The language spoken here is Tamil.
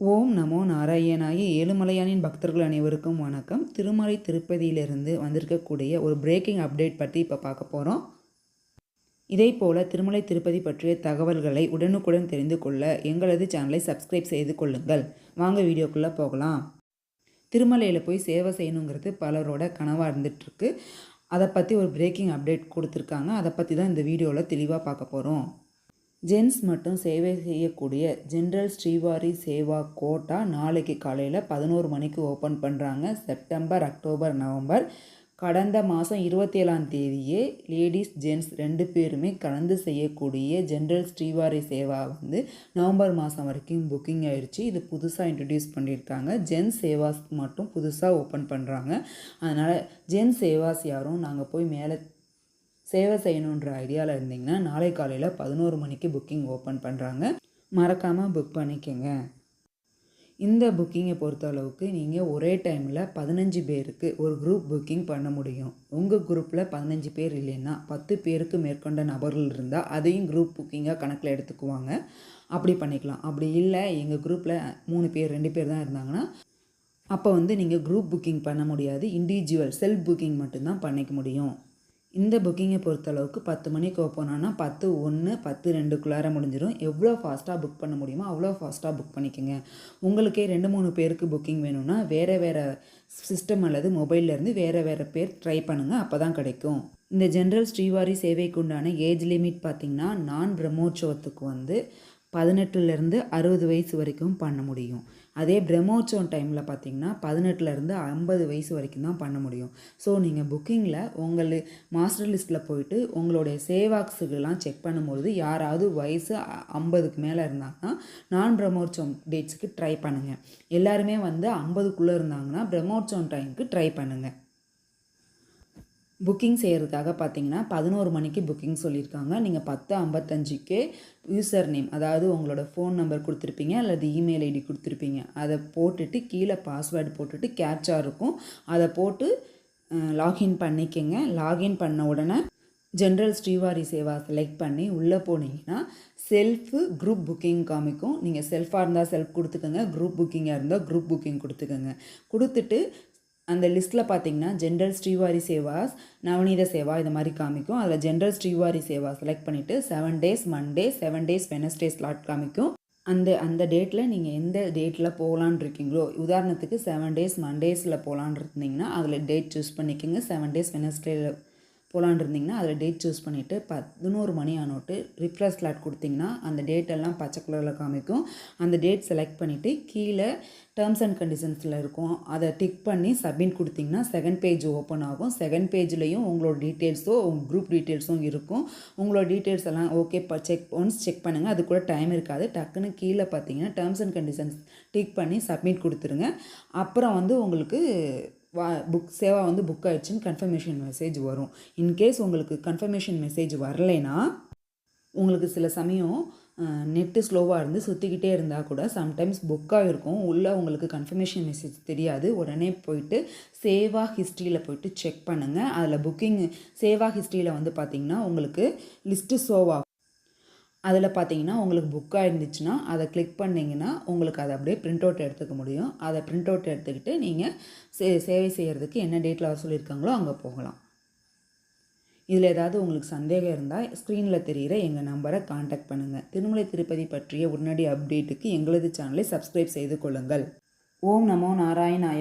ஓம் நமோ நாராயணாய ஏழுமலையானின் பக்தர்கள் அனைவருக்கும் வணக்கம். திருமலை திருப்பதியிலிருந்து வந்திருக்கக்கூடிய ஒரு பிரேக்கிங் அப்டேட் பற்றி இப்போ பார்க்க போகிறோம் இதே போல் திருமலை திருப்பதி பற்றிய தகவல்களை உடனுக்குடன் தெரிந்து கொள்ள எங்களது சேனலை சப்ஸ்கிரைப் செய்து கொள்ளுங்கள். வாங்க வீடியோக்குள்ளே போகலாம். திருமலையில் போய் சேவை செய்யணுங்கிறது பலரோட கனவாக இருந்துகிட்ருக்கு அதை பற்றி ஒரு பிரேக்கிங் அப்டேட் கொடுத்துருக்காங்க. அதை பற்றி தான் இந்த வீடியோவில் தெளிவாக பார்க்க போகிறோம் ஜென்ஸ் மட்டும் சேவை செய்யக்கூடிய ஜென்ரல் ஸ்ரீவாரி சேவா கோட்டா நாளைக்கு காலையில் பதினோரு மணிக்கு ஓப்பன் பண்ணுறாங்க செப்டம்பர் அக்டோபர் நவம்பர். கடந்த மாதம் இருபத்தி ஏழாம் தேதியே லேடிஸ் ஜென்ட்ஸ் ரெண்டு பேருமே கலந்து செய்யக்கூடிய ஜென்ரல் ஸ்ரீவாரி சேவா வந்து நவம்பர் மாதம் வரைக்கும் புக்கிங் ஆயிடுச்சு இது புதுசாக இன்ட்ரடியூஸ் பண்ணியிருக்காங்க. ஜென்ஸ் சேவாஸ் மட்டும் புதுசாக ஓப்பன் பண்ணுறாங்க அதனால் ஜென்ஸ் சேவாஸ் யாரும் நாங்கள் போய் மேலே சேவை செய்யணுன்ற ஐடியாவில் இருந்தீங்கன்னா நாளை காலையில் பதினோரு மணிக்கு புக்கிங் ஓப்பன் பண்ணுறாங்க மறக்காமல் புக் பண்ணிக்கோங்க. இந்த புக்கிங்கை பொறுத்த அளவுக்கு நீங்கள் ஒரே டைமில் பதினஞ்சு பேருக்கு ஒரு குரூப் புக்கிங் பண்ண முடியும். உங்கள் குரூப்பில் பதினஞ்சு பேர் இல்லைன்னா பத்து பேருக்கு மேற்கொண்ட நபர்கள் இருந்தால் அதையும் குரூப் புக்கிங்காக கணக்கில் எடுத்துக்குவாங்க. அப்படி பண்ணிக்கலாம். அப்படி இல்லை எங்கள் குரூப்பில் மூணு பேர் ரெண்டு பேர் தான் இருந்தாங்கன்னா அப்போ வந்து நீங்கள் குரூப் புக்கிங் பண்ண முடியாது. இண்டிவிஜுவல் செல்ஃப் புக்கிங் மட்டும்தான் பண்ணிக்க முடியும். இந்த புக்கிங்கை பொறுத்தளவுக்கு பத்து மணிக்கு ஓப்பன் ஆனால் பத்து ஒன்று பத்து ரெண்டுக்குள்ளார முடிஞ்சிடும் எவ்வளோ ஃபாஸ்ட்டாக புக் பண்ண முடியுமோ அவ்வளோ ஃபாஸ்ட்டாக புக் பண்ணிக்கோங்க. உங்களுக்கே ரெண்டு மூணு பேருக்கு புக்கிங் வேணும்னா வேறு வேறு சிஸ்டம் அல்லது மொபைல்லேருந்து வேறு வேறு பேர் ட்ரை பண்ணுங்கள் அப்போ தான் கிடைக்கும். இந்த ஜென்ரல் ஸ்ரீவாரி சேவைக்கு உண்டான ஏஜ் லிமிட் பார்த்திங்கன்னா நான் பிரம்மோற்சவத்துக்கு வந்து பதினெட்டுலேருந்து அறுபது வயசு வரைக்கும் பண்ண முடியும். அதே பிரம்மோற்சவம் டைமில் பார்த்தீங்கன்னா பதினெட்டுலேருந்து ஐம்பது வயசு வரைக்கும் தான் பண்ண முடியும். ஸோ நீங்கள் புக்கிங்கில் உங்கள் மாஸ்டர் லிஸ்ட்டில் போயிட்டு உங்களுடைய சேவாக்ஸுக்கெல்லாம் செக் பண்ணும்பொழுது யாராவது வயசு ஐம்பதுக்கு மேலே இருந்தாங்கன்னா நான் பிரம்மோற்சவம் டேட்ஸுக்கு ட்ரை பண்ணுங்கள் எல்லாருமே வந்து ஐம்பதுக்குள்ளே இருந்தாங்கன்னா பிரம்மோற்சவம் டைமுக்கு ட்ரை பண்ணுங்கள் புக்கிங் செய்கிறதுக்காக பார்த்தீங்கன்னா பதினோரு மணிக்கு புக்கிங் சொல்லியிருக்காங்க. நீங்கள் பத்து ஐம்பத்தஞ்சுக்கு யூசர் நேம் அதாவது உங்களோட ஃபோன் நம்பர் கொடுத்துருப்பீங்க அல்லது இமெயில் ஐடி கொடுத்துருப்பீங்க. அதை போட்டுட்டு கீழே பாஸ்வேர்டு போட்டுட்டு கேட்சாக இருக்கும். அதை போட்டு லாகின் பண்ணிக்கங்க. லாகின் பண்ண உடனே ஜென்ரல் ஸ்ரீவாரி சேவா செலக்ட் பண்ணி உள்ளே போனீங்கன்னா செல்ஃபு குரூப் புக்கிங் காமிக்கும். நீங்கள் செல்ஃபாக இருந்தால் செல்ஃப் கொடுத்துக்கோங்க. குரூப் புக்கிங்காக இருந்தால் குரூப் புக்கிங் கொடுத்துக்கோங்க. கொடுத்துட்டு அந்த லிஸ்ட்டில் பார்த்தீங்கன்னா ஜென்ரல் ஸ்ரீவாரி சேவாஸ் நவநீத சேவா இது மாதிரி காமிக்கும். அதில் ஜென்ரல் ஸ்ரீவாரி சேவா செலக்ட் பண்ணிவிட்டு seven days Monday seven days Wednesday slot காமிக்கும். அந்த அந்த டேட்டில் நீங்கள் எந்த டேட்டில் போகலான் இருக்கீங்களோ உதாரணத்துக்கு செவன் டேஸ் மண்டேஸில் போகலான் இருந்தீங்கன்னா அதில் டேட் சூஸ் பண்ணிக்கோங்க. செவன் டேஸ் வெனஸ்டேயில் போகலான் இருந்தீங்கன்னா அதில் டேட் சூஸ் பண்ணிவிட்டு பதினோரு மணி ஆனோட்டு ரிஃப்ரெஷ் ஸ்லாட் கொடுத்தீங்கன்னா அந்த டேட்டெல்லாம் பச்சை கலரில் காமிக்கும். அந்த டேட் செலக்ட் பண்ணிவிட்டு கீழே டேர்ம்ஸ் அண்ட் கண்டிஷன்ஸில் இருக்கும். அதை டிக் பண்ணி சப்மிட் கொடுத்தீங்கன்னா செகண்ட் பேஜ் ஓப்பன் ஆகும். செகண்ட் பேஜ்லேயும் உங்களோட டீட்டெயில்ஸோ உங்கள் குரூப் டீட்டெயில்ஸும் இருக்கும். உங்களோட டீட்டெயில்ஸ் எல்லாம் ஓகே செக் ஒன்ஸ் செக் பண்ணுங்கள் அது கூட டைம் இருக்காது. டக்குன்னு கீழே பார்த்தீங்கன்னா டேர்ம்ஸ் அண்ட் கண்டிஷன்ஸ் டிக் பண்ணி சப்மிட் கொடுத்துருங்க. அப்புறம் வந்து உங்களுக்கு வா புக் சேவா வந்து புக் ஆகிடுச்சின்னு கன்ஃபர்மேஷன் மெசேஜ் வரும். இன்கேஸ் உங்களுக்கு கன்ஃபர்மேஷன் மெசேஜ் வரலைன்னா உங்களுக்கு சில சமயம் நெட்டு ஸ்லோவாக இருந்து சுற்றிக்கிட்டே இருந்தால் கூட சம்டைம்ஸ் புக்காக இருக்கும் உள்ளே உங்களுக்கு கன்ஃபர்மேஷன் மெசேஜ் தெரியாது. உடனே போயிட்டு சேவா ஹிஸ்ட்ரியில் போயிட்டு செக் பண்ணுங்கள் அதில் புக்கிங் சேவா ஹிஸ்ட்ரியில் வந்து பார்த்திங்கன்னா உங்களுக்கு லிஸ்ட்டு ஷோவாகும் அதில் பார்த்தீங்கன்னா உங்களுக்கு புக்காக இருந்துச்சுன்னா அதை கிளிக் பண்ணிங்கன்னா உங்களுக்கு அதை அப்படியே ப்ரிண்ட் அவுட் எடுத்துக்க முடியும். அதை ப்ரிண்ட் அவுட் எடுத்துக்கிட்டு நீங்கள் சே சேவை செய்கிறதுக்கு என்ன டேட்டில் வர சொல்லியிருக்காங்களோ அங்கே போகலாம். இதில் ஏதாவது உங்களுக்கு சந்தேகம் இருந்தால் ஸ்க்ரீனில் தெரிகிற எங்கள் நம்பரை காண்டாக்ட் பண்ணுங்கள் திருமலை திருப்பதி பற்றிய உடனடி அப்டேட்டுக்கு எங்களது சேனலை சப்ஸ்கிரைப் செய்து கொள்ளுங்கள். ஓம் நமோ நாராயணாயா.